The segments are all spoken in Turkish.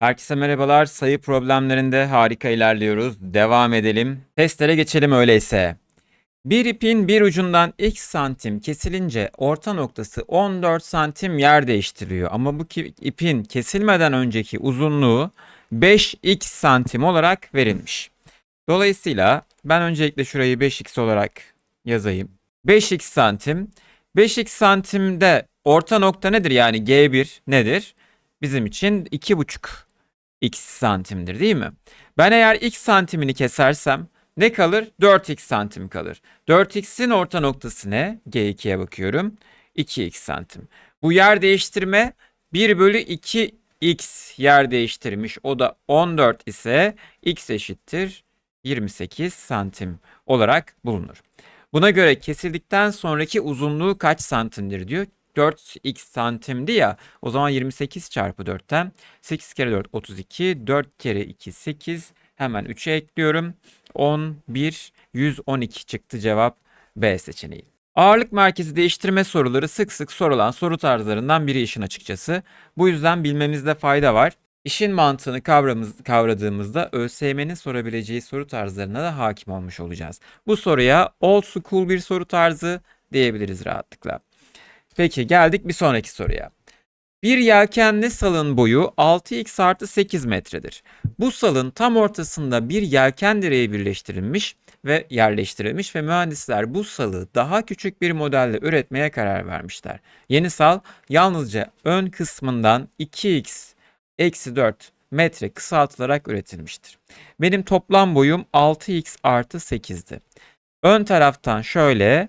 Herkese merhabalar. Sayı problemlerinde harika ilerliyoruz. Devam edelim. Testlere geçelim öyleyse. Bir ipin bir ucundan x santim kesilince orta noktası 14 santim yer değiştiriyor. Ama bu ipin kesilmeden önceki uzunluğu 5x santim olarak verilmiş. Dolayısıyla ben öncelikle şurayı 5x olarak yazayım. 5x santim. 5x santimde orta nokta nedir? Yani G1 nedir? Bizim için 2,5 x santimdir değil mi? Ben eğer x santimini kesersem ne kalır? 4x santim kalır. 4x'in orta noktası ne? G2'ye bakıyorum. 2x santim. Bu yer değiştirme 1 bölü 2x yer değiştirmiş. O da 14 ise x eşittir 28 santim olarak bulunur. Buna göre kesildikten sonraki uzunluğu kaç santimdir diyor. 4x santimdi ya o zaman 28 çarpı 4'ten 8 kere 4 32 4 kere 2 8 hemen 3'e ekliyorum. 11 112 çıktı cevap B seçeneği. Ağırlık merkezi değiştirme soruları sık sık sorulan soru tarzlarından biri işin açıkçası. Bu yüzden bilmemizde fayda var. İşin mantığını kavradığımızda ÖSYM'nin sorabileceği soru tarzlarına da hakim olmuş olacağız. Bu soruya old school bir soru tarzı diyebiliriz rahatlıkla. Peki geldik bir sonraki soruya. Bir yelkenli salın boyu 6x artı 8 metredir. Bu salın tam ortasında bir yelken direği birleştirilmiş ve yerleştirilmiş ve mühendisler bu salı daha küçük bir modelle üretmeye karar vermişler. Yeni sal yalnızca ön kısmından 2x eksi 4 metre kısaltılarak üretilmiştir. Benim toplam boyum 6x artı 8'di. Ön taraftan şöyle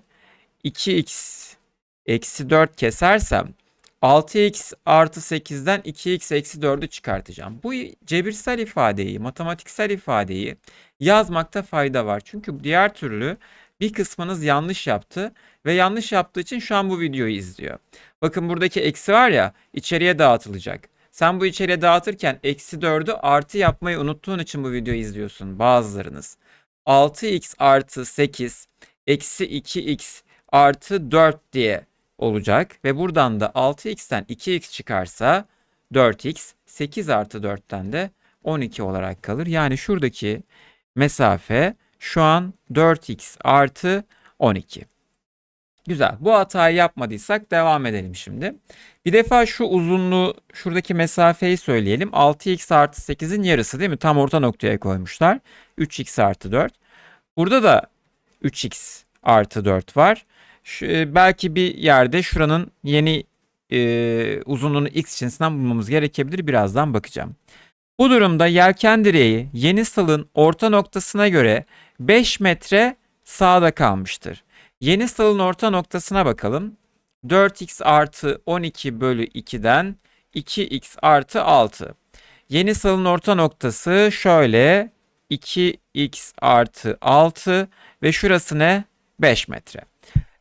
2x eksi 4 kesersem 6x artı 8'den 2x eksi 4'ü çıkartacağım. Bu cebirsel ifadeyi, matematiksel ifadeyi yazmakta fayda var. Çünkü diğer türlü bir kısmınız yanlış yaptı ve yanlış yaptığı için şu an bu videoyu izliyor. Bakın buradaki eksi var ya içeriye dağıtılacak. Sen bu içeriye dağıtırken eksi 4'ü artı yapmayı unuttuğun için bu videoyu izliyorsun bazılarınız. 6x artı 8 eksi 2x artı 4 diye olacak ve buradan da 6x'ten 2x çıkarsa 4x 8 artı 4'ten de 12 olarak kalır. Yani şuradaki mesafe şu an 4x artı 12. Güzel. Bu hatayı yapmadıysak devam edelim şimdi. Bir defa şu uzunluğu, şuradaki mesafeyi söyleyelim. 6x artı 8'in yarısı değil mi? Tam orta noktaya koymuşlar. 3x artı 4. Burada da 3x artı 4 var. E, belki bir yerde şuranın yeni e, uzunluğunu x cinsinden bulmamız gerekebilir. Birazdan bakacağım. Bu durumda yelken direği yeni salın orta noktasına göre 5 metre sağda kalmıştır. Yeni salın orta noktasına bakalım. 4x artı 12 bölü 2'den 2x artı 6. Yeni salın orta noktası şöyle 2x artı 6 ve şurası ne? 5 metre.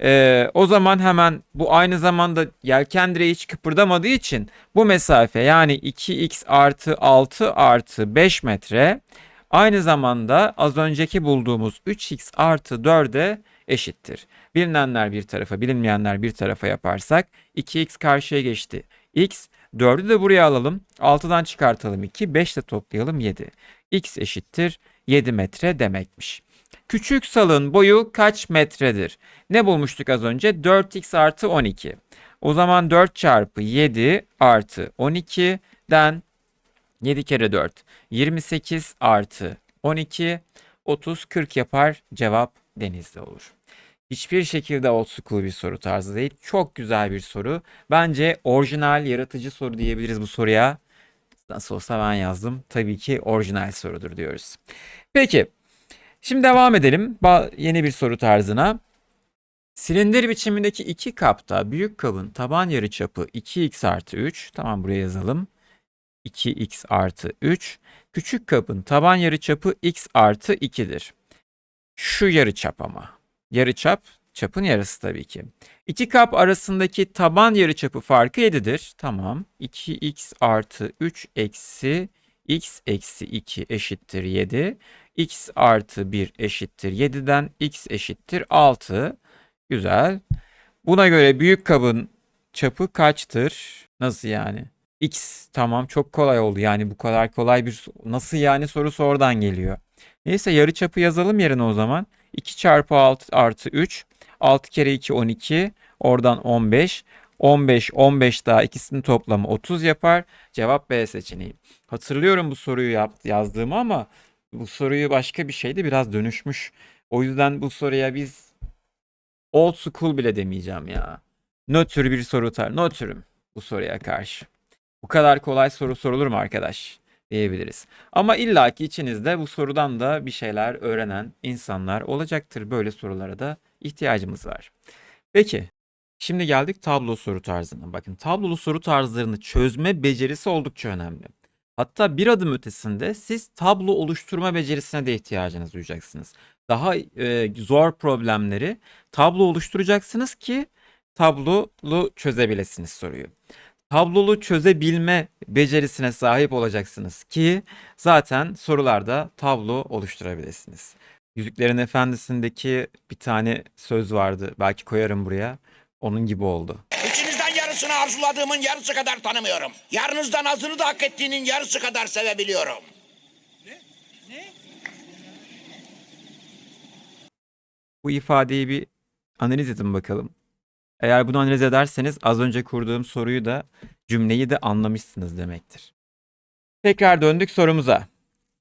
Ee, o zaman hemen bu aynı zamanda yelken direği hiç kıpırdamadığı için bu mesafe yani 2x artı 6 artı 5 metre aynı zamanda az önceki bulduğumuz 3x artı 4'e eşittir. Bilinenler bir tarafa bilinmeyenler bir tarafa yaparsak 2x karşıya geçti. x 4'ü de buraya alalım. 6'dan çıkartalım 2. 5 ile toplayalım 7. x eşittir 7 metre demekmiş. Küçük salın boyu kaç metredir? Ne bulmuştuk az önce? 4x artı 12. O zaman 4 çarpı 7 artı 12'den 7 kere 4 28 artı 12 30 40 yapar. Cevap denizde olur. Hiçbir şekilde old school bir soru tarzı değil. Çok güzel bir soru. Bence orijinal, yaratıcı soru diyebiliriz bu soruya. Nasıl olsa ben yazdım. Tabii ki orijinal sorudur diyoruz. Peki. Şimdi devam edelim ba- yeni bir soru tarzına. Silindir biçimindeki iki kapta büyük kabın taban yarıçapı 2x artı 3. Tamam buraya yazalım. 2x artı 3. Küçük kabın taban yarıçapı x artı 2'dir. Şu yarıçap ama. Yarıçap çapın yarısı tabii ki. İki kap arasındaki taban yarıçapı farkı 7'dir. Tamam. 2x artı 3 eksi x eksi 2 eşittir 7. x artı 1 eşittir 7'den x eşittir 6. Güzel. Buna göre büyük kabın çapı kaçtır? Nasıl yani? X tamam çok kolay oldu. Yani bu kadar kolay bir nasıl yani sorusu oradan geliyor. Neyse yarıçapı yazalım yerine o zaman. 2 çarpı 6 artı 3. 6 kere 2 12. Oradan 15. 15 15 daha ikisinin toplamı 30 yapar. Cevap B seçeneği. Hatırlıyorum bu soruyu yazdığımı ama bu soruyu başka bir şeydi biraz dönüşmüş. O yüzden bu soruya biz old school bile demeyeceğim ya. Nötr bir soru tar. Nötrüm bu soruya karşı. Bu kadar kolay soru sorulur mu arkadaş? diyebiliriz. Ama illaki içinizde bu sorudan da bir şeyler öğrenen insanlar olacaktır. Böyle sorulara da ihtiyacımız var. Peki, şimdi geldik tablo soru tarzına. Bakın tablolu soru tarzlarını çözme becerisi oldukça önemli. Hatta bir adım ötesinde siz tablo oluşturma becerisine de ihtiyacınız duyacaksınız. Daha e, zor problemleri tablo oluşturacaksınız ki tablolu çözebilesiniz soruyu tablolu çözebilme becerisine sahip olacaksınız ki zaten sorularda tablo oluşturabilirsiniz. Yüzüklerin Efendisi'ndeki bir tane söz vardı. Belki koyarım buraya. Onun gibi oldu. İçinizden yarısını arzuladığımın yarısı kadar tanımıyorum. Yarınızdan azını da hak ettiğinin yarısı kadar sevebiliyorum. Bu ifadeyi bir analiz edin bakalım. Eğer bunu analiz ederseniz az önce kurduğum soruyu da cümleyi de anlamışsınız demektir. Tekrar döndük sorumuza.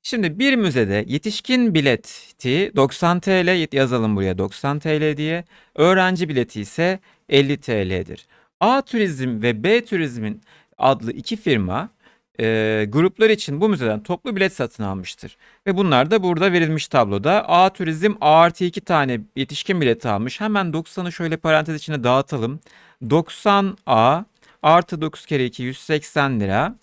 Şimdi bir müzede yetişkin bileti 90 TL yazalım buraya 90 TL diye. Öğrenci bileti ise 50 TL'dir. A Turizm ve B Turizm'in adlı iki firma e, gruplar için bu müzeden toplu bilet satın almıştır. Ve bunlar da burada verilmiş tabloda. A Turizm A artı 2 tane yetişkin bileti almış. Hemen 90'ı şöyle parantez içine dağıtalım. 90A artı 9 kere 2 180 lira.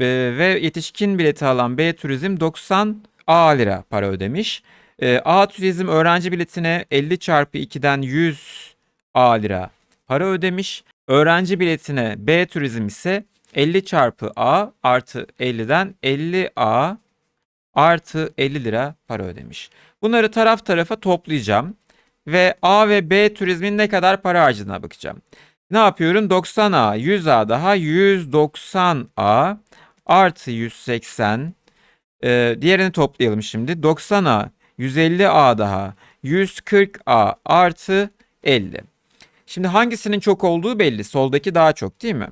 E, ve yetişkin bileti alan B Turizm 90 A lira para ödemiş. E, A Turizm öğrenci biletine 50 çarpı 2'den 100 A lira para ödemiş. Öğrenci biletine B Turizm ise 50 çarpı A artı 50'den 50A artı 50 lira para ödemiş. Bunları taraf tarafa toplayacağım ve A ve B turizmin ne kadar para harcadığına bakacağım. Ne yapıyorum? 90A, 100A daha 190A artı 180. Ee, diğerini toplayalım şimdi. 90A, 150A daha 140A artı 50. Şimdi hangisinin çok olduğu belli. Soldaki daha çok değil mi?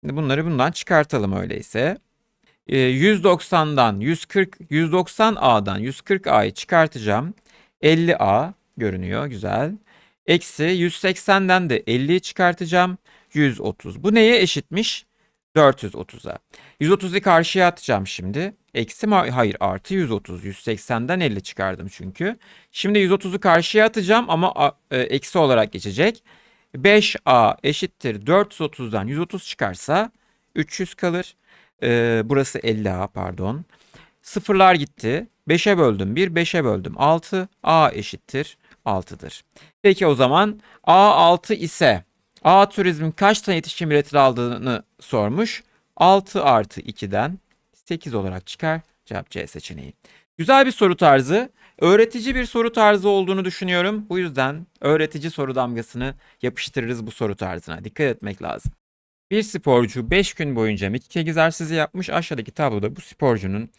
Şimdi bunları bundan çıkartalım öyleyse. 190'dan 140 190A'dan 140A'yı çıkartacağım. 50A görünüyor güzel. Eksi 180'den de 50'yi çıkartacağım. 130. Bu neye eşitmiş? 430'a. 130'u karşıya atacağım şimdi. Eksi mi? Hayır artı 130. 180'den 50 çıkardım çünkü. Şimdi 130'u karşıya atacağım ama e, eksi olarak geçecek. 5A eşittir 430'dan 130 çıkarsa 300 kalır. Ee, burası 50A pardon. Sıfırlar gitti. 5'e böldüm 1, 5'e böldüm 6. A eşittir 6'dır. Peki o zaman A 6 ise A turizmin kaç tane yetişkin biletleri aldığını sormuş. 6 artı 2'den 8 olarak çıkar. Cevap C seçeneği. Güzel bir soru tarzı. Öğretici bir soru tarzı olduğunu düşünüyorum. Bu yüzden öğretici soru damgasını yapıştırırız bu soru tarzına. Dikkat etmek lazım. Bir sporcu 5 gün boyunca mekik egzersizi yapmış. Aşağıdaki tabloda bu sporcunun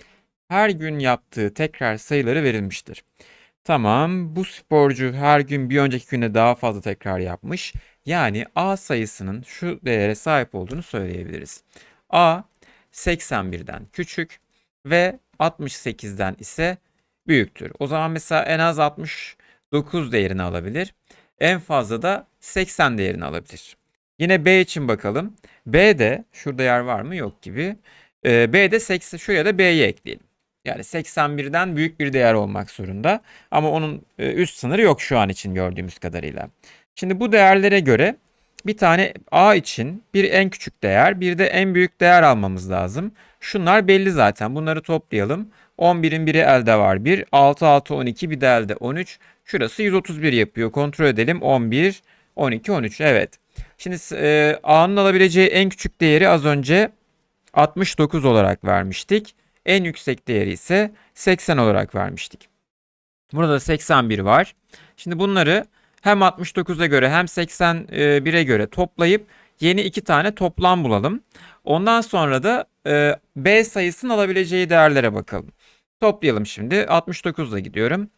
her gün yaptığı tekrar sayıları verilmiştir. Tamam bu sporcu her gün bir önceki güne daha fazla tekrar yapmış. Yani A sayısının şu değere sahip olduğunu söyleyebiliriz. A 81'den küçük ve 68'den ise büyüktür. O zaman mesela en az 69 değerini alabilir. En fazla da 80 değerini alabilir. Yine B için bakalım. B'de şurada yer var mı? Yok gibi. Ee, B'de 80 şuraya da B'yi ekleyelim. Yani 81'den büyük bir değer olmak zorunda. Ama onun e, üst sınırı yok şu an için gördüğümüz kadarıyla. Şimdi bu değerlere göre bir tane A için bir en küçük değer, bir de en büyük değer almamız lazım. Şunlar belli zaten. Bunları toplayalım. 11'in biri elde var 1. 6, 6, 12 bir de elde 13. Şurası 131 yapıyor. Kontrol edelim. 11, 12, 13. Evet. Şimdi e, A'nın alabileceği en küçük değeri az önce 69 olarak vermiştik. En yüksek değeri ise 80 olarak vermiştik. Burada 81 var. Şimdi bunları hem 69'a göre hem 81'e göre toplayıp yeni iki tane toplam bulalım. Ondan sonra da e, B sayısının alabileceği değerlere bakalım. Toplayalım şimdi. 69 ile gidiyorum.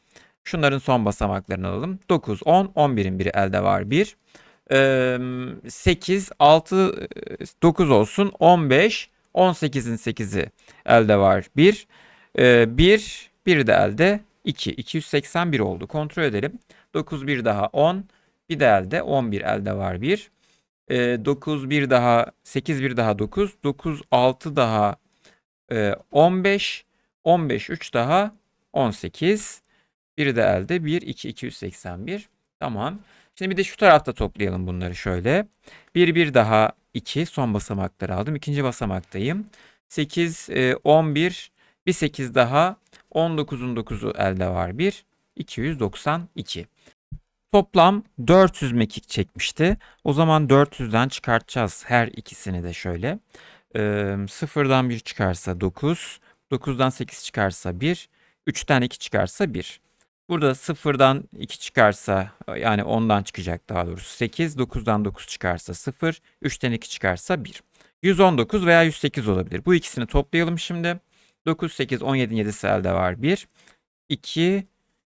Şunların son basamaklarını alalım. 9, 10, 11'in biri elde var 1. 8, 6, 9 olsun. 15, 18'in 8'i elde var 1. 1, 1 de elde 2. 281 oldu. Kontrol edelim. 9, 1 daha 10. Bir de elde 11 elde var 1. 9, 1 daha 8, 1 daha 9. 9, 6 daha e, 15. 15, 3 daha 18. Biri de elde 1, 2, 281. Tamam. Şimdi bir de şu tarafta toplayalım bunları şöyle. 1, 1 daha 2 son basamakları aldım. İkinci basamaktayım. 8, e, 11, bir 8 daha 19'un 9'u elde var 1. 292. Toplam 400 mekik çekmişti. O zaman 400'den çıkartacağız her ikisini de şöyle. Ee, sıfırdan 1 çıkarsa 9. 9'dan 8 çıkarsa 1. 3'ten 2 çıkarsa 1. Burada sıfırdan 2 çıkarsa yani 10'dan çıkacak daha doğrusu 8. 9'dan 9 çıkarsa 0. 3'ten 2 çıkarsa 1. 119 veya 108 olabilir. Bu ikisini toplayalım şimdi. 9, 8, 17'in 7'si elde var 1. 2,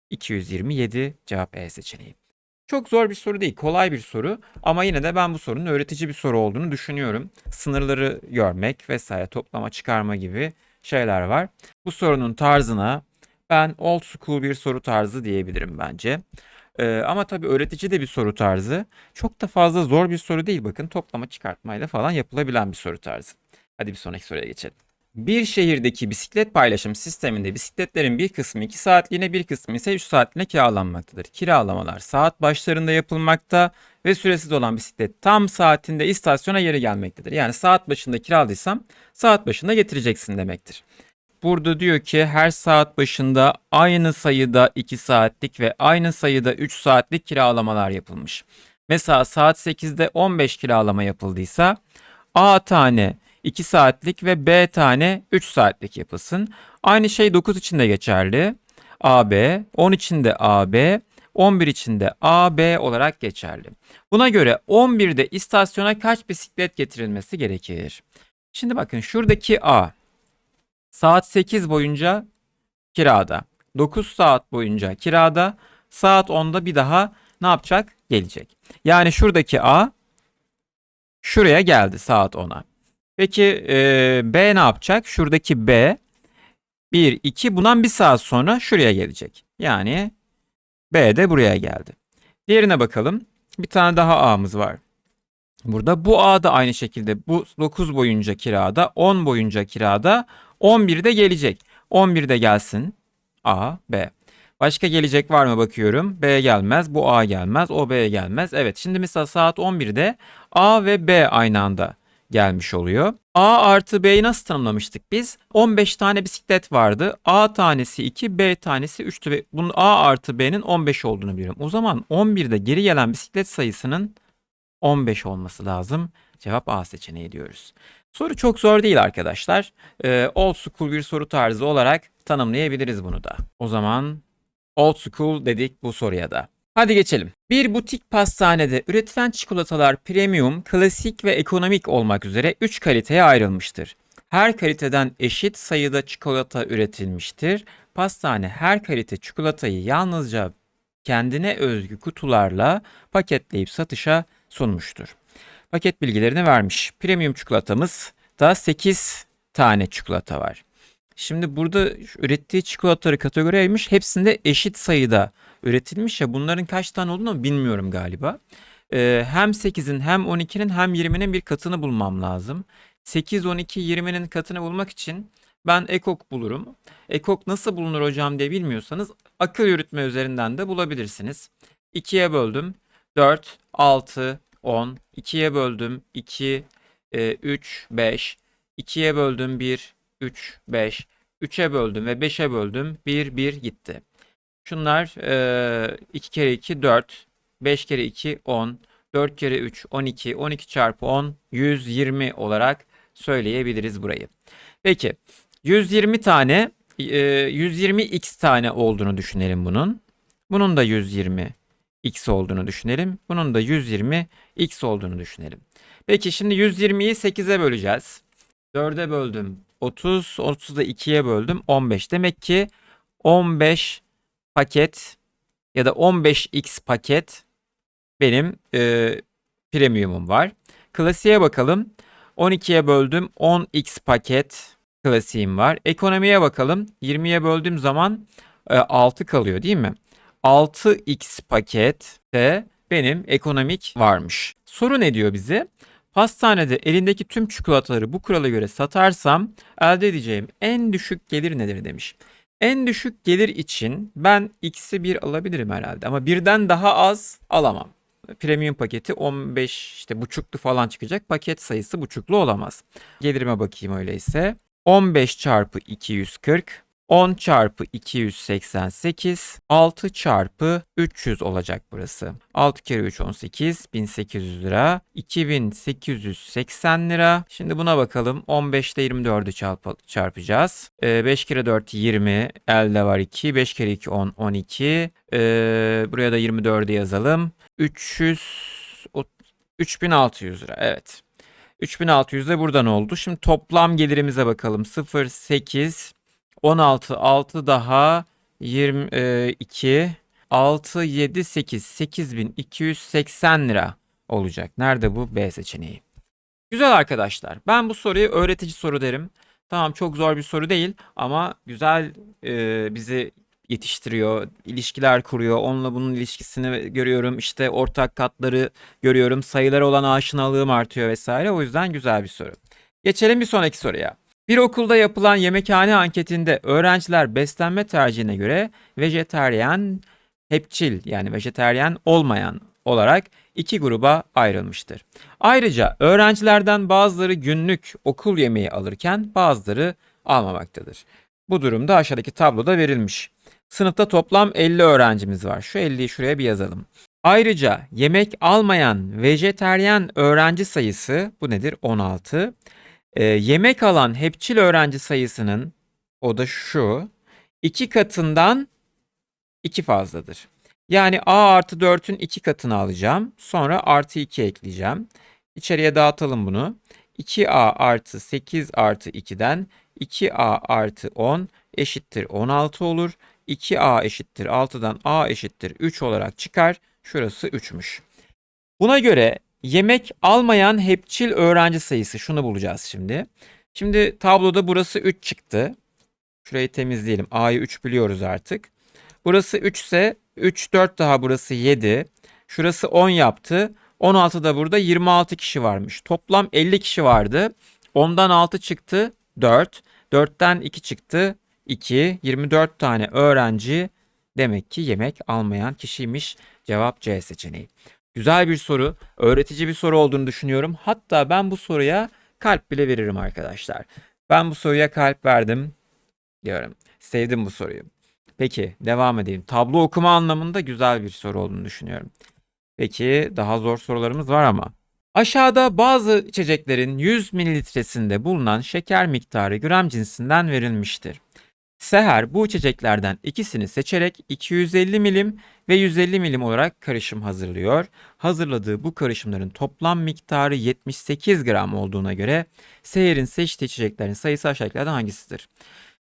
227 cevap E seçeneği. Çok zor bir soru değil, kolay bir soru ama yine de ben bu sorunun öğretici bir soru olduğunu düşünüyorum. Sınırları görmek vesaire toplama çıkarma gibi şeyler var. Bu sorunun tarzına ben old school bir soru tarzı diyebilirim bence. Ee, ama tabii öğretici de bir soru tarzı. Çok da fazla zor bir soru değil bakın toplama çıkartmayla falan yapılabilen bir soru tarzı. Hadi bir sonraki soruya geçelim. Bir şehirdeki bisiklet paylaşım sisteminde bisikletlerin bir kısmı 2 saatliğine bir kısmı ise 3 saatliğine kiralanmaktadır. Kiralamalar saat başlarında yapılmakta ve süresiz olan bisiklet tam saatinde istasyona geri gelmektedir. Yani saat başında kiraladıysam saat başında getireceksin demektir. Burada diyor ki her saat başında aynı sayıda 2 saatlik ve aynı sayıda 3 saatlik kiralamalar yapılmış. Mesela saat 8'de 15 kiralama yapıldıysa A tane 2 saatlik ve B tane 3 saatlik yapılsın. Aynı şey 9 için de geçerli. AB, 10 için de AB, 11 için de AB olarak geçerli. Buna göre 11'de istasyona kaç bisiklet getirilmesi gerekir? Şimdi bakın şuradaki A saat 8 boyunca kirada. 9 saat boyunca kirada. Saat 10'da bir daha ne yapacak? Gelecek. Yani şuradaki A şuraya geldi saat 10'a. Peki e, B ne yapacak? Şuradaki B 1, 2 bundan bir saat sonra şuraya gelecek. Yani B de buraya geldi. Diğerine bakalım. Bir tane daha A'mız var. Burada bu A da aynı şekilde bu 9 boyunca kirada, 10 boyunca kirada, 11'de gelecek. 11'de gelsin. A, B. Başka gelecek var mı bakıyorum. B gelmez, bu A gelmez, o B gelmez. Evet şimdi mesela saat 11'de A ve B aynı anda gelmiş oluyor. A artı B'yi nasıl tanımlamıştık biz? 15 tane bisiklet vardı. A tanesi 2, B tanesi 3'tü ve bunun A artı B'nin 15 olduğunu biliyorum. O zaman 11'de geri gelen bisiklet sayısının 15 olması lazım. Cevap A seçeneği diyoruz. Soru çok zor değil arkadaşlar. Ee, old school bir soru tarzı olarak tanımlayabiliriz bunu da. O zaman old school dedik bu soruya da. Hadi geçelim. Bir butik pastanede üretilen çikolatalar premium, klasik ve ekonomik olmak üzere 3 kaliteye ayrılmıştır. Her kaliteden eşit sayıda çikolata üretilmiştir. Pastane her kalite çikolatayı yalnızca kendine özgü kutularla paketleyip satışa sunmuştur. Paket bilgilerini vermiş. Premium çikolatamız da 8 tane çikolata var. Şimdi burada ürettiği çikolataları kategoriye ayırmış. Hepsinde eşit sayıda üretilmiş ya bunların kaç tane olduğunu bilmiyorum galiba. Ee, hem 8'in hem 12'nin hem 20'nin bir katını bulmam lazım. 8, 12, 20'nin katını bulmak için ben ekok bulurum. Ekok nasıl bulunur hocam diye bilmiyorsanız akıl yürütme üzerinden de bulabilirsiniz. 2'ye böldüm. 4, 6, 10. 2'ye böldüm. 2, 3, 5. 2'ye böldüm 1, 3, 5. 3'e böldüm ve 5'e böldüm. 1, 1 gitti. Şunlar 2 kere 2 4, 5 kere 2 10, 4 kere 3 12, 12 çarpı 10 120 olarak söyleyebiliriz burayı. Peki 120 tane 120 x tane olduğunu düşünelim bunun. Bunun da 120 x olduğunu düşünelim. Bunun da 120 x olduğunu düşünelim. Peki şimdi 120'yi 8'e böleceğiz. 4'e böldüm 30. 30'u da 2'ye böldüm 15. Demek ki 15 paket ya da 15x paket benim e, premiumum var. Klasiğe bakalım. 12'ye böldüm 10x paket klasiğim var. Ekonomiye bakalım. 20'ye böldüğüm zaman e, 6 kalıyor değil mi? 6x paket de benim ekonomik varmış. Soru ne diyor bize? Pastanede elindeki tüm çikolataları bu kurala göre satarsam elde edeceğim en düşük gelir nedir demiş. En düşük gelir için ben x'i 1 alabilirim herhalde ama birden daha az alamam. Premium paketi 15 işte buçuklu falan çıkacak. Paket sayısı buçuklu olamaz. Gelirime bakayım öyleyse. 15 çarpı 240 10 çarpı 288 6 çarpı 300 olacak burası. 6 kere 3 18 1800 lira 2880 lira. Şimdi buna bakalım 15 ile 24'ü çarpı, çarpacağız. Ee, 5 kere 4 20 elde var 2 5 kere 2 10 12 Ee, buraya da 24'ü yazalım. 300 o- 3600 lira evet. 3600 de buradan oldu. Şimdi toplam gelirimize bakalım. 0 8 16 6 daha 22 6 7 8 8280 lira olacak. Nerede bu B seçeneği? Güzel arkadaşlar. Ben bu soruyu öğretici soru derim. Tamam çok zor bir soru değil ama güzel e, bizi yetiştiriyor, ilişkiler kuruyor. Onunla bunun ilişkisini görüyorum. İşte ortak katları görüyorum. Sayılara olan aşinalığım artıyor vesaire. O yüzden güzel bir soru. Geçelim bir sonraki soruya. Bir okulda yapılan yemekhane anketinde öğrenciler beslenme tercihine göre vejeteryan, hepçil yani vejeteryan olmayan olarak iki gruba ayrılmıştır. Ayrıca öğrencilerden bazıları günlük okul yemeği alırken bazıları almamaktadır. Bu durumda aşağıdaki tabloda verilmiş. Sınıfta toplam 50 öğrencimiz var. Şu 50'yi şuraya bir yazalım. Ayrıca yemek almayan vejeteryan öğrenci sayısı bu nedir? 16. Ee, yemek alan hepçil öğrenci sayısının o da şu iki katından iki fazladır. Yani a artı 4'ün iki katını alacağım. Sonra artı 2 ekleyeceğim. İçeriye dağıtalım bunu. 2a artı 8 artı 2'den 2a artı 10 eşittir 16 olur. 2a eşittir 6'dan a eşittir 3 olarak çıkar. Şurası 3'müş. Buna göre yemek almayan hepçil öğrenci sayısı şunu bulacağız şimdi. Şimdi tabloda burası 3 çıktı. Şurayı temizleyelim. A'yı 3 biliyoruz artık. Burası 3 ise 3 4 daha burası 7. Şurası 10 yaptı. 16 da burada 26 kişi varmış. Toplam 50 kişi vardı. 10'dan 6 çıktı 4. 4'ten 2 çıktı 2. 24 tane öğrenci demek ki yemek almayan kişiymiş. Cevap C seçeneği. Güzel bir soru, öğretici bir soru olduğunu düşünüyorum. Hatta ben bu soruya kalp bile veririm arkadaşlar. Ben bu soruya kalp verdim diyorum. Sevdim bu soruyu. Peki devam edelim. Tablo okuma anlamında güzel bir soru olduğunu düşünüyorum. Peki daha zor sorularımız var ama. Aşağıda bazı içeceklerin 100 mililitresinde bulunan şeker miktarı gram cinsinden verilmiştir. Seher bu içeceklerden ikisini seçerek 250 milim ve 150 milim olarak karışım hazırlıyor. Hazırladığı bu karışımların toplam miktarı 78 gram olduğuna göre Seher'in seçtiği içeceklerin sayısı aşağıdakilerden hangisidir?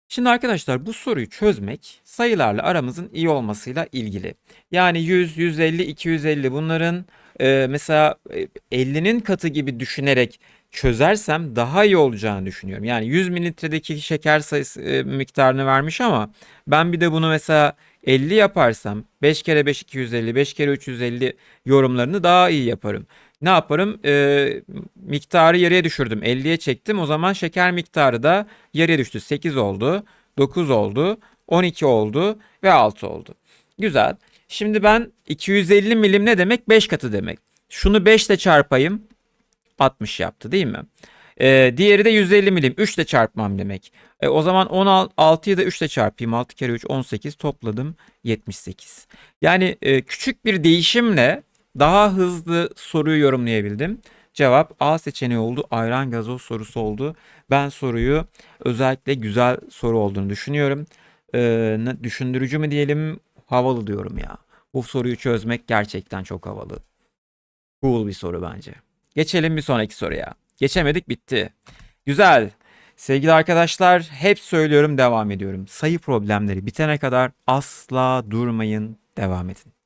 Şimdi arkadaşlar bu soruyu çözmek sayılarla aramızın iyi olmasıyla ilgili. Yani 100, 150, 250 bunların e, mesela e, 50'nin katı gibi düşünerek çözersem daha iyi olacağını düşünüyorum. Yani 100 mililitredeki şeker sayısı e, miktarını vermiş ama ben bir de bunu mesela 50 yaparsam 5 kere 5 250, 5 kere 350 yorumlarını daha iyi yaparım. Ne yaparım? E, miktarı yarıya düşürdüm. 50'ye çektim. O zaman şeker miktarı da yarıya düştü. 8 oldu, 9 oldu, 12 oldu ve 6 oldu. Güzel. Şimdi ben 250 milim ne demek? 5 katı demek. Şunu 5 ile çarpayım. 60 yaptı değil mi? Ee, diğeri de 150 milim. 3 ile çarpmam demek. E, o zaman 16'yı da 3 ile çarpayım. 6 kere 3 18 topladım 78. Yani e, küçük bir değişimle daha hızlı soruyu yorumlayabildim. Cevap A seçeneği oldu. Ayran gazoz sorusu oldu. Ben soruyu özellikle güzel soru olduğunu düşünüyorum. Ne- düşündürücü mü diyelim, havalı diyorum ya. Bu soruyu çözmek gerçekten çok havalı. Cool bir soru bence. Geçelim bir sonraki soruya. Geçemedik bitti. Güzel. Sevgili arkadaşlar hep söylüyorum devam ediyorum. Sayı problemleri bitene kadar asla durmayın devam edin.